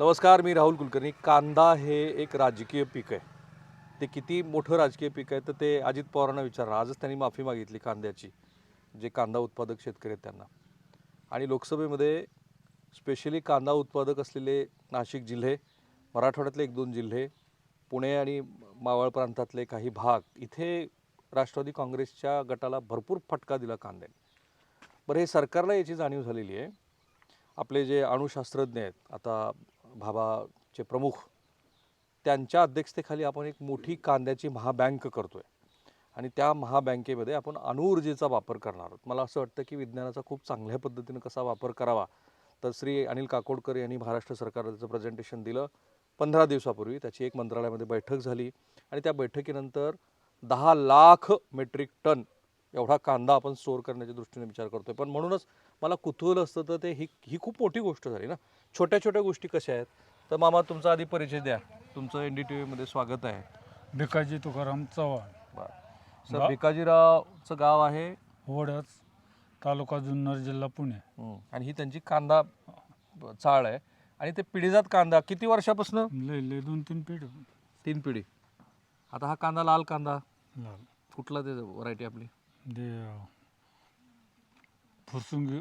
नमस्कार मी राहुल कुलकर्णी. कांदा हे एक राजकीय पीक आहे. ते किती मोठं राजकीय पीक आहे तर ते अजित पवारांना विचारलं आजच त्यांनी माफी मागितली कांद्याची जे कांदा उत्पादक शेतकरी आहेत त्यांना. आणि लोकसभेमध्ये स्पेशली कांदा उत्पादक असलेले नाशिक जिल्हे मराठवाड्यातले एक दोन जिल्हे पुणे आणि मावळ प्रांतातले काही भाग इथे राष्ट्रवादी काँग्रेसच्या गटाला भरपूर फटका दिला कांद्याने. बरं हे सरकारला याची जाणीव झालेली आहे. आपले जे अणुशास्त्रज्ञ आहेत आता भाभाचे प्रमुख त्यांच्या अध्यक्षतेखाली आपण एक मोठी कांद्याची महाबँक करतो आहे आणि त्या महाबँकेमध्ये आपण अणुऊर्जेचा वापर करणार आहोत. मला असं वाटतं की विज्ञानाचा खूप चांगल्या पद्धतीनं कसा वापर करावा तर श्री अनिल काकोडकर यांनी महाराष्ट्र सरकारला त्याचं प्रेझेंटेशन दिलं. पंधरा दिवसापूर्वी त्याची एक मंत्रालयामध्ये बैठक झाली. आणि त्या बैठकीनंतर दहा लाख मेट्रिक टन एवढा कांदा आपण स्टोअर करण्याच्या दृष्टीने विचार करतोय. पण म्हणूनच मला कुतूहल असतं तर ते ही ही खूप मोठी गोष्ट झाली ना. छोट्या छोट्या गोष्टी कशा आहेत? तर मामा तुमचा आधी परिचय द्या. तुमचं एन डी टी व्हीमध्ये स्वागत आहे. भिकाजी तुकाराम चव्हाण. बरं. सर भिकाजीरावचं गाव आहे? वडच तालुका जुन्नर जिल्हा पुणे. हं. आणि ही त्यांची कांदा ब- चाळ आहे. आणि ते पिढीजात कांदा किती वर्षापासून? लय लय दोन तीन पीठ तीन पिढी. आता हा कांदा लाल कांदा? लाल. कुठला ते व्हरायटी आपली? फुरसुंगी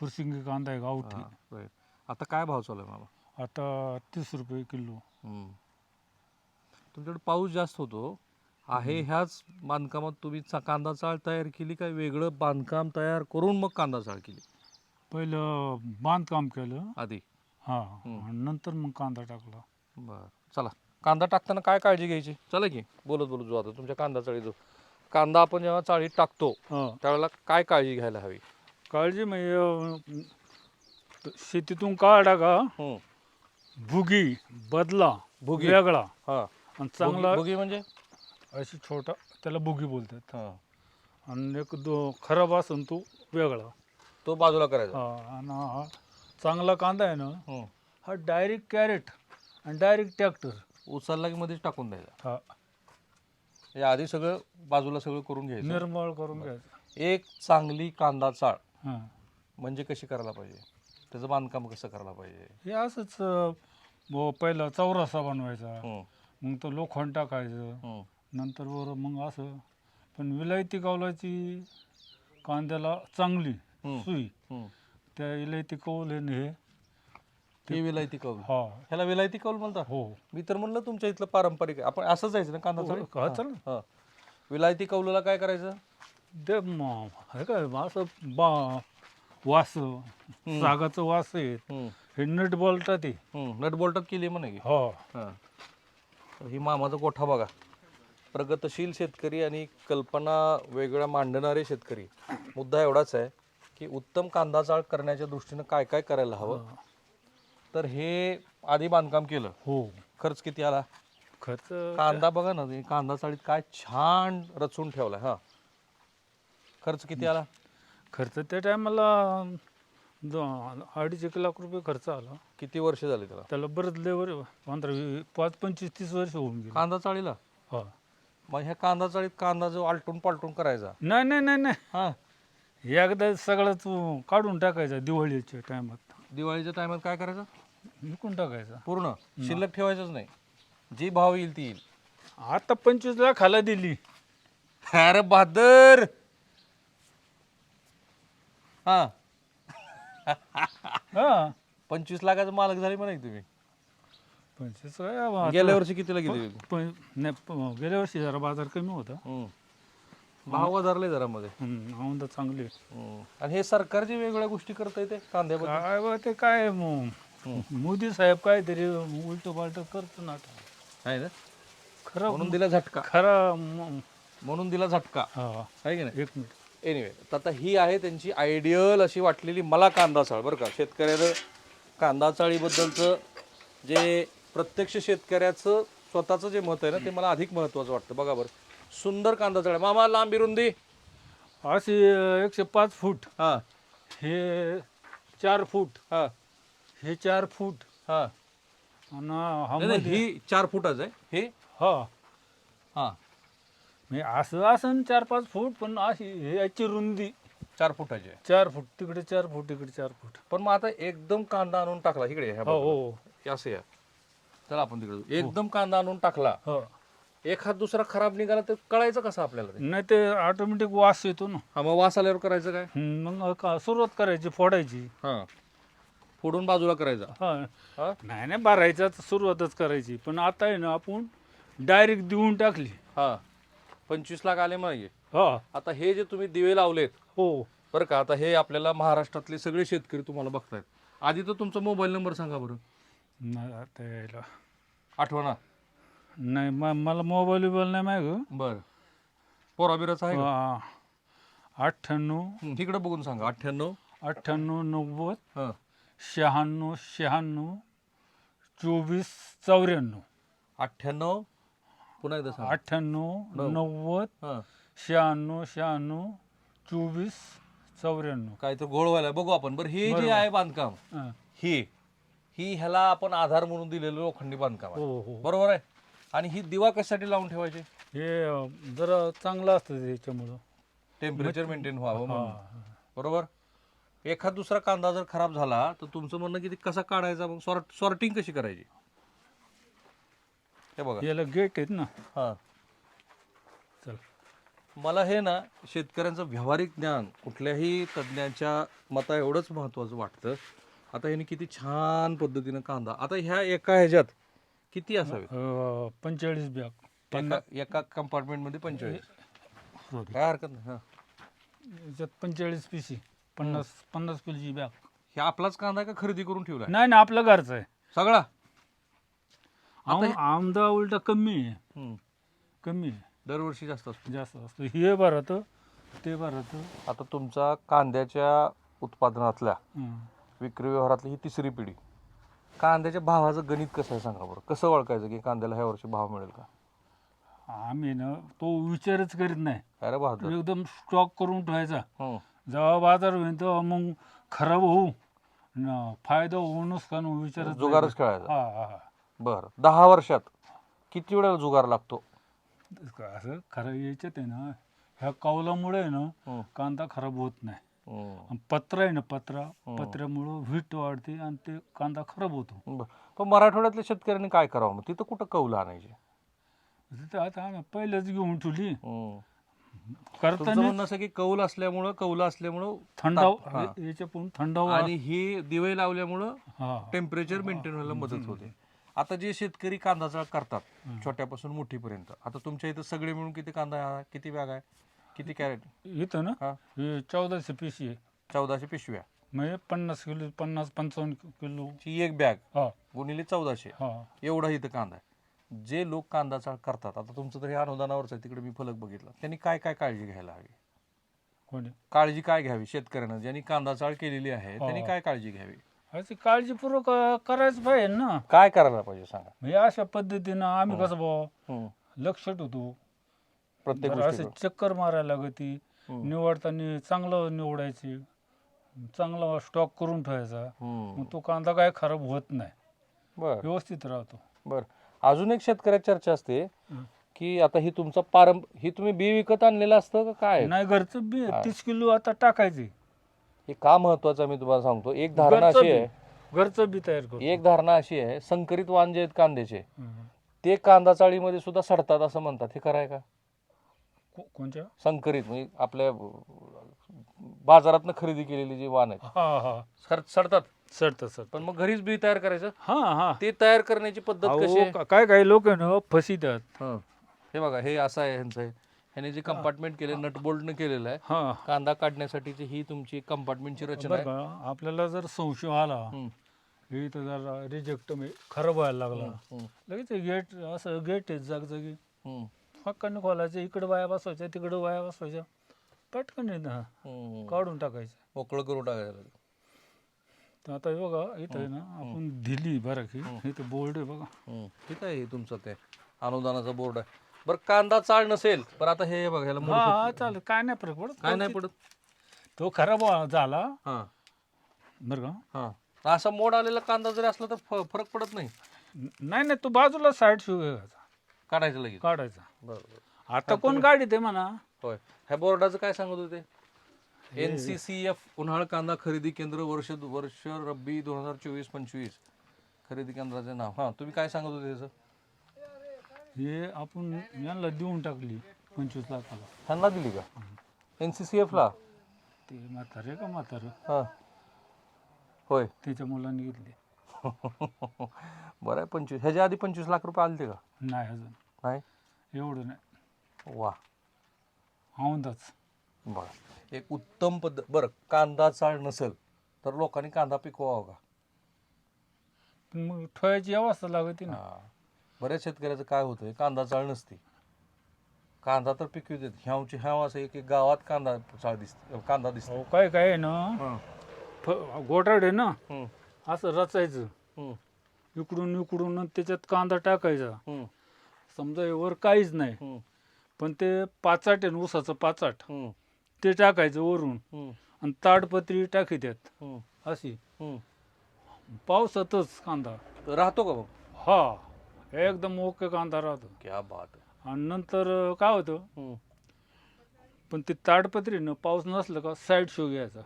फुरसिंगी कांदा आहे गावठी हां, right. आता काय भाव चालू आहे मामा? आता तीस रुपये किलो. तुमच्याकडे पाऊस जास्त होतो. आहे ह्याच बांधकामात तुम्ही चा- कांदा चाळ तयार केली काय वेगळं बांधकाम तयार करून मग कांदा चाळ केली? पहिलं बांधकाम केलं. आधी. हा हम्म. आणि नंतर मग कांदा टाकला. बर. चला. कांदा टाकताना काय काळजी घ्यायची? चला की. बोलत बोलत जो आता. तुमच्या कांदा चाळी जो कांदा आपण जेव्हा चाळीत टाकतो हा. त्यावेळेला काय काळजी घ्यायला हवी? काळजी म्हणजे अं, शेतीतून काढा का? हं. भुगी बदला भुगी. वेगळा. हा. आणि चांगला भुगी म्हणजे? अशी छोटा त्याला भुगी बोलतात. हा. आणि एक दो खराब असून तो वेगळा. तो बाजूला करायचा. हा आणि हा चांगला कांदा आहे ना हं. हा डायरेक्ट कॅरेट आणि डायरेक्ट ट्रॅक्टर. उचलला की मध्येच टाकून द्यायचा. हा. हे आधी सगळं बाजूला सगळं करून घ्यायचं. निर्मळ करून घ्यायचा. एक चांगली कांदा चाळ. हा म्हणजे कशी करायला पाहिजे त्याचं बांधकाम कसं करायला पाहिजे हे असंच अं, ब- पहिला चौरसा बनवायचा हं. मग तो लोखंड टाकायचं हं. नंतर वर मग असं पण विलायती कौलाची कांद्याला चांगली हं. सुई हं. त्या विलायती कौल हे हे विलायती कौल हा ह्याला विलायती कौल म्हणतात हो मी तर म्हणलं तुमच्या इथलं पारंपरिक आहे. आपण असंच जायचं ना कांदा? हो, हा, चल. हा. विलायती कौलला काय करायचं ते म- हे काय असं बा वास सागाचं वास आहे हं. नट बोलतात ते हं. नट बोल्टात केली म्हणे की? हो. हा. तर ही मामाचा कोठा बघा. प्रगतशील शेतकरी आणि कल्पना वेगळ्या मांडणारे शेतकरी. मुद्दा एवढाच आहे की उत्तम कांदा चाळ करण्याच्या दृष्टीनं काय काय करायला हवं? तर हे आधी बांधकाम केलं. हो. खर्च किती आला? खर्च कांदा बघा ना ते कांदा चाळीत काय छान रचून ठेवलाय हा. खर्च किती आला? खर्च त्या टायमाला अडीच एक लाख रुपये खर्च आला. किती वर्ष झाली त्याला? त्याला बरंच लेवर पंधरा वी- पाच पंचवीस तीस वर्ष होऊन गेली. कांदा चाळीला? हा. मग ह्या कांदा चाळीत कांदा जो आलटून पालटून करायचा? नाही नाही नाही नाही. हा. एकदा सगळं तू काढून टाकायचा दिवाळीच्या टायमात. दिवाळीच्या टायमात काय करायचं? विकून टाकायचा. पूर्ण? शिल्लक ठेवायचंच नाही. जी भाव येईल ती येईल. आता पंचवीस लाखाला दिली. अरे बहादर! हा. हा. पंचवीस लाखाचा मालक झाले म्हणा की तुम्ही. पंचवीस काय आता- गेल्या वर्षी कितीला गेली पण नाही प- गेल्या वर्षी जरा बाजार कमी होता. हम्म. भाव वधारले जरा मध्ये. हम्म, औंदा चांगली. हम्म. आणि हे सरकारची वेगवेगळ्या गोष्टी करता येते कांद्याबद्दल? काय बा ते काय म- मोदी साहेब काहीतरी उलट पालट करतो ना आता. आहे ना? खरं म्हणून दिला झटका. खरं म- म्हणून दिला झटका. हा. आहे की नाही? एक मिनिट. एनिवे आता ही आहे त्यांची आयडियल अशी वाटलेली मला कांदा चाळ बरं का? शेतकऱ्याचं कांदा चाळीबद्दलचं जे प्रत्यक्ष शेतकऱ्याचं स्वतःचं जे मत आहे ना ते मला अधिक महत्त्वाचं वाटतं. बघा बरं. सुंदर कांदा चाळ. मामा लांबी रुंदी अशी एकशे पाच फूट. हां. हे चार फूट. हां. हे चार फूट. हां. आणि हा नाही, नाही, ही चार फुटाच आहे. हे? हा. हां. म्हणजे असं असं चार पाच फूट पण अशी हे याची रुंदी. चार फुटाचे. चार फूट. तिकडे चार फूट इकडे चार फूट. पण मग आता एकदम कांदा आणून टाकला इकडे ह्या हो बाजूला. हो. हे असं या. चला आपण तिकडे. जाऊ. एकदम कांदा आणून टाकला. हो. एखाद दुसरा खराब निघाला तर कळायचं कसं आपल्याला ते? नाही ते ऑटोमॅटिक वास येतो ना. हा मग वास आल्यावर करायचं काय? हम्म, मग का- सुरुवात करायची फोडायची. हा. फोडून बाजूला करायचा. हा. हा? नाही नाही भरायचा तर सुरुवातच करायची. पण आता आहे ना आपण डायरेक्ट देऊन टाकली. हा. पंचवीस लाख आले मागे हा. आता हे जे तुम्ही दिवे लावलेत हो. बरं का आता हे आपल्याला महाराष्ट्रातले सगळे शेतकरी तुम्हाला बघतायत. आधी तर तुमचा मोबाईल नंबर सांगा बरं. नाही आता यायला. आठवणा. नाही म- मला मोबाईल बिबाईल नाही माहिती बरं. पोराबिराचा आहे का? हा. अठ्ठ्याण्णव. हं, इकडे बघून सांगा. अठ्ठ्याण्णव. अठ्ठ्याण्णव नव्वद. हां. शहाण्णव शहाण्णव. चोवीस चौऱ्याण्णव. अठ्ठ्याण्णव. पुन्हा एकदा सांगा. अठ्ठ्याण्णव नव्वद हां. शहाण्णव शहाण्णव चोवीस चौऱ्याण्णव. काय तर गोळ व्हायला. बघू आपण. बरं हे जे बरोबर. आहे बांधकाम हा. ही ही ह्याला आपण आधार म्हणून दिलेलं लोखंडी बांधकाम आहे. हो हो. बरोबर आहे? आणि ही दिवा कशासाठी लावून ठेवायचे? हे अं, जरा चांगलं असतं त्याच्यामुळं टेम्परेचर मेंटेन व्हावं हा. बरोबर? एखाद दुसरा कांदा जर खराब झाला तर तुमचं म्हणणं की ते कसा काढायचा? मग सॉर्ट सॉर्टिंग कशी करायची? हे बघा. याला गेट आहेत ना. हा. चल. मला हे ना शेतकऱ्यांचं व्यावहारिक ज्ञान कुठल्याही तज्ज्ञाच्या मता एवढंच महत्वाचं वाटतं. आता ह्याने किती छान पद्धतीनं कांदा आता ह्या एका ह्याच्यात किती असावे अं, पंचेचाळीस बॅग एका एका कंपार्टमेंटमध्ये पंचेचाळीस काय हरकत नाही हा. याच्यात पंचेचाळीस पिशी पन्नास पन्नास किलोची बॅग हे आपलाच कांदा आहे का खरेदी करून ठेवला नाही नाही आपलं घरचं आहे. सगळा? आम- आमदा उलटा कमी आहे. हम्म. कमी आहे. दरवर्षी जास्त असतो. जास्त असतं. हे भरत ते भरत. आता तुमचा कांद्याच्या उत्पादनातल्या विक्री व्यवहारातली ही तिसरी पिढी. कांद्याच्या भावाचं गणित कसं आहे सांगा बरं? कसं ओळखायचं की कांद्याला ह्या वर्षी भाव मिळेल का? आम्ही ना तो विचारच करीत नाही. अरे बहादूर. एकदम स्टॉक करून ठेवायचा. हम्म. जेव्हा बाजार होईल तेव्हा मग खराब होऊ न फायदा होऊ नुकसान होऊ विचारच जुगारच खेळायचा. हा हा. बरं दहा वर्षात किती वेळा जुगार लागतो. असं खरं याच्यात आहे ना ह्या कौलामुळे आहे ना. कांदा खराब होत नाही. आणि पत्र आहे ना पत्रा पत्र्यामुळं व्हीट वाढते आणि ते कांदा खराब होतो बरं. पण मराठवाड्यातल्या शेतकऱ्यांनी काय करावं मग तिथं कुठं कौलं आणायचे तिथं आता आम्ही पहिलेच घेऊन ठेवली. तुमचं करताना म्हणणं असं की कौल असल्यामुळं कौल असल्यामुळं थंडाव हा. याच्या पण थंडाव आणि ही दिवे लावल्यामुळं हा टेम्परेचर मेंटेन व्हायला मदत होते आता जे शेतकरी कांदा चाळ करतात छोट्यापासून मोठीपर्यंत आता तुमच्या इथं सगळे मिळून किती कांदा? किती बॅग आहे? किती कॅरेट? इथं ना? हा. हे चौदाशे पिशी आहे. चौदाशे पिशव्या. म्हणजे पन्नास किलो पन्नास पंचावन्न किलो. ची एक बॅग हा. गुणिले चौदाशे. हा. एवढा इथं कांदा आहे. जे लोक कांदा चाळ करतात आता तुमचं तर हे अनुदानावरच आहे तिकडे मी फलक बघितला. त्यांनी काय काय काळजी घ्यायला हवी? कोणी? काळजी काय घ्यावी? शेतकऱ्यांना ज्यांनी कांदा चाळ केलेली आहे त्यांनी. काय काळजी घ्यावी? अशी काळजीपूर्वक अं, करायचं पाहिजे ना काय करायला पाहिजे सांगा म्हणजे अशा पद्धतीनं आम्ही. कसं भाऊ हम्म. लक्ष ठेवतो प्रत्येक जरा असे चक्कर मारायला लागती. निवडताना चांगलं निवडायचे चांगला स्टॉक करून ठेवायचा. मग तो कांदा काय खराब होत नाही बर व्यवस्थित राहतो बर अजून एक शेतकऱ्याची चर्चा असते. की आता ही तुमचा पारंप ही तुम्ही बी विकत आणलेलं असतं का काय नाही घरचं बी. तीस किलो आता टाकायचे हे का महत्वाचं आहे मी तुम्हाला सांगतो? एक धारणा घरचं अशी बी. आहे घरचं बी तयार करतो. एक धारणा अशी आहे संकरित वाण जे आहेत कांद्याचे. ते कांदा चाळीमध्ये सुद्धा सडतात असं म्हणतात. हे खरं आहे का? को- कोणच्या? संकरित म्हणजे आपल्या बाजारातनं खरेदी केलेली जी वाण आहेत. हा हा. सड- सडतात. सडत सड पण मग घरीच बी तयार करायचं? हा हा. ते तयार करण्याची पद्धत कशी अहो, आहे? का- काय काय लोक ना फसितात हं. हे बघा हे असं आहे ह्यांचं. ह्याने जे कंपार्टमेंट केले नट बोल्टनं केलेलं आहे हा. कांदा काढण्यासाठीची ही तुमची कंपार्टमेंटची रचना बरं आहे. का आपल्याला जर संशय आला हं. हे तर जरा रिजेक्ट खराब व्हायला लागला. हं. लगेच गेट असं गेट आहे जागजागी. हं. हक्काने खोलायचं इकडे वाया बसवायच्या तिकडे वाया बसवायच्या. पटकन येतं हा हं. काढून टाकायचं. मोकळं करून टाकायचं तर आता हे बघा इथं आहे ना आपण दिली बरं की इथं बोर्ड आहे बघा. हं. ठीक आहे हे तुमचं काय अनुदानाचा बोर्ड आहे. बरं कांदा चाळ नसेल पण आता हे बघा ह्याला हा हा चालेल काय नाही फरक पडत. काय नाही पडत. तो खराब झाला. हा. बरं का? हा. असा मोड आलेला कांदा जरी असला तर फ- फरक पडत नाही. न- नाही नाही तो बाजूला साईड शिव काढायचं लगेच. काढायचा. बरं बरं. आता कोण गाडीत आहे म्हणा. होय. ह्या बोर्डाचं काय सांगत होते? एन सी सी एफ उन्हाळ कांदा खरेदी केंद्र वर्ष वर्ष रब्बी दोन हजार चोवीस पंचवीस. खरेदी केंद्राचे नाव. हां तुम्ही काय सांगत होते त्याचं? हे आपण यांना देऊन टाकली पंचवीस लाखाला. ह्यांना दिली का? एन सी सी एफला? ते म्हातारे का म्हातारं? हां. होय. त्याच्या मुलांनी घेतली. बरं आहे पंचवीस. ह्याच्या आधी पंचवीस लाख रुपये आले का? नाही अजून. नाही? एवढं नाही. वा. औंदाच बरं. एक उत्तम पद्धत बरं कांदा चाळ नसेल तर लोकांनी कांदा पिकवावा का? मग ठेवायची अवस्था लागते ना. बऱ्याच शेतकऱ्याचं काय होतं कांदा चाळ नसते. कांदा तर पिकवू देत ह्यावची ह्याव असं एक एक गावात कांदा चाळ दिसते कांदा दिसतो. अहो, काय काय आहे ना हं, फ- गोटाड आहे ना हं, असं रचायचं. हं, इकडून इकडून आणि त्याच्यात कांदा टाकायचा. हं, समजा वर काहीच नाही. हं, पण ते पाचाट आहे ना ऊसाचं पाचाट. हं, ते टाकायचं वरून. हं, आणि ताडपत्री टाकी त्यात. हं, अशी. हं. पावसातच कांदा. राहतो का मग? हा. एकदम ओके कांदा राहतो. क्या बात आहे. आणि नंतर काय होतं? पण ते ताडपत्री न पाऊस नसलं का साईड शो घ्यायचा.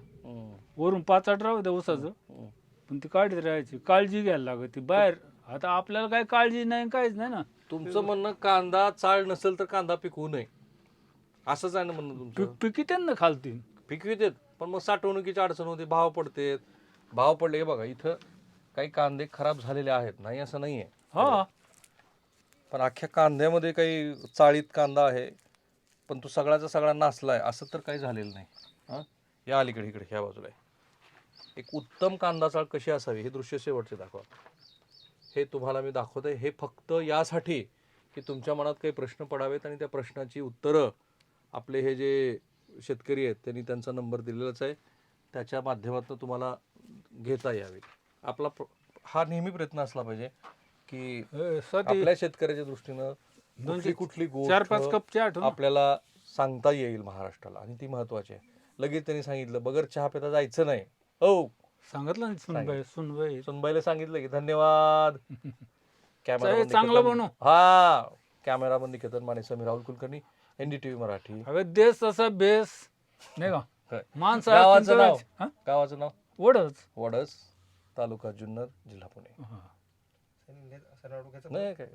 वरून पाचाट राहू द्या ऊसाचं हं. पण ती काढीत राहायची काळजी घ्यायला लागते. बाहेर आता आपल्याला काही काळजी नाही काहीच नाही ना. तुमचं म्हणणं कांदा चाळ नसेल तर कांदा पिकवू नये. असंच आहे ना म्हणणं तुमचं? पीक पिकी त्यांना खालती पिकवी देत पण मग साठवणुकीची अडचण होते भाव पडते भाव पडले हे बघा इथं काही कांदे खराब झालेले आहेत नाही असं नाही आहे हा. पण अख्ख्या कांद्यामध्ये काही चाळीत कांदा आहे पण तो सगळ्याचा सगळा नासलाय असं तर काही झालेलं नाही. हां? या अलीकडे इकडे ह्या बाजूला आहे. एक उत्तम कांदा चाळ कशी असावी हे दृश्य शेवटचे दाखवा. हे तुम्हाला मी दाखवतोय हे फक्त यासाठी की तुमच्या मनात काही प्रश्न पडावेत आणि त्या प्रश्नाची उत्तरं आपले हे जे शेतकरी आहेत त्यांनी त्यांचा नंबर दिलेलाच आहे त्याच्या माध्यमातून तुम्हाला घेता यावे. आपला प्र- हा नेहमी प्रयत्न असला पाहिजे की आपल्या शेतकऱ्याच्या दृष्टीनं दोनशे कुठली कुठली चार पाच गोष्ट ना. आपल्याला सांगता येईल महाराष्ट्राला. आणि ती महत्वाची आहे. लगेच त्यांनी सांगितलं बगर चहा पिता जायचं नाही. हो. सांगितलं ना सुनबाई सुनबाई. सुनबाईला सांगितलं की धन्यवाद. चालेल, चांगलं बनव. हा. कॅमेराबंदी केतन माने समीर राहुल कुलकर्णी एनडीटीव्ही मराठी. अगं देश तसा बेस. नाही का? माणसं गावाचं नाव? गावाचं नाव? वडच वडस तालुका जुन्नर जिल्हा पुणे. हा. नाही काय?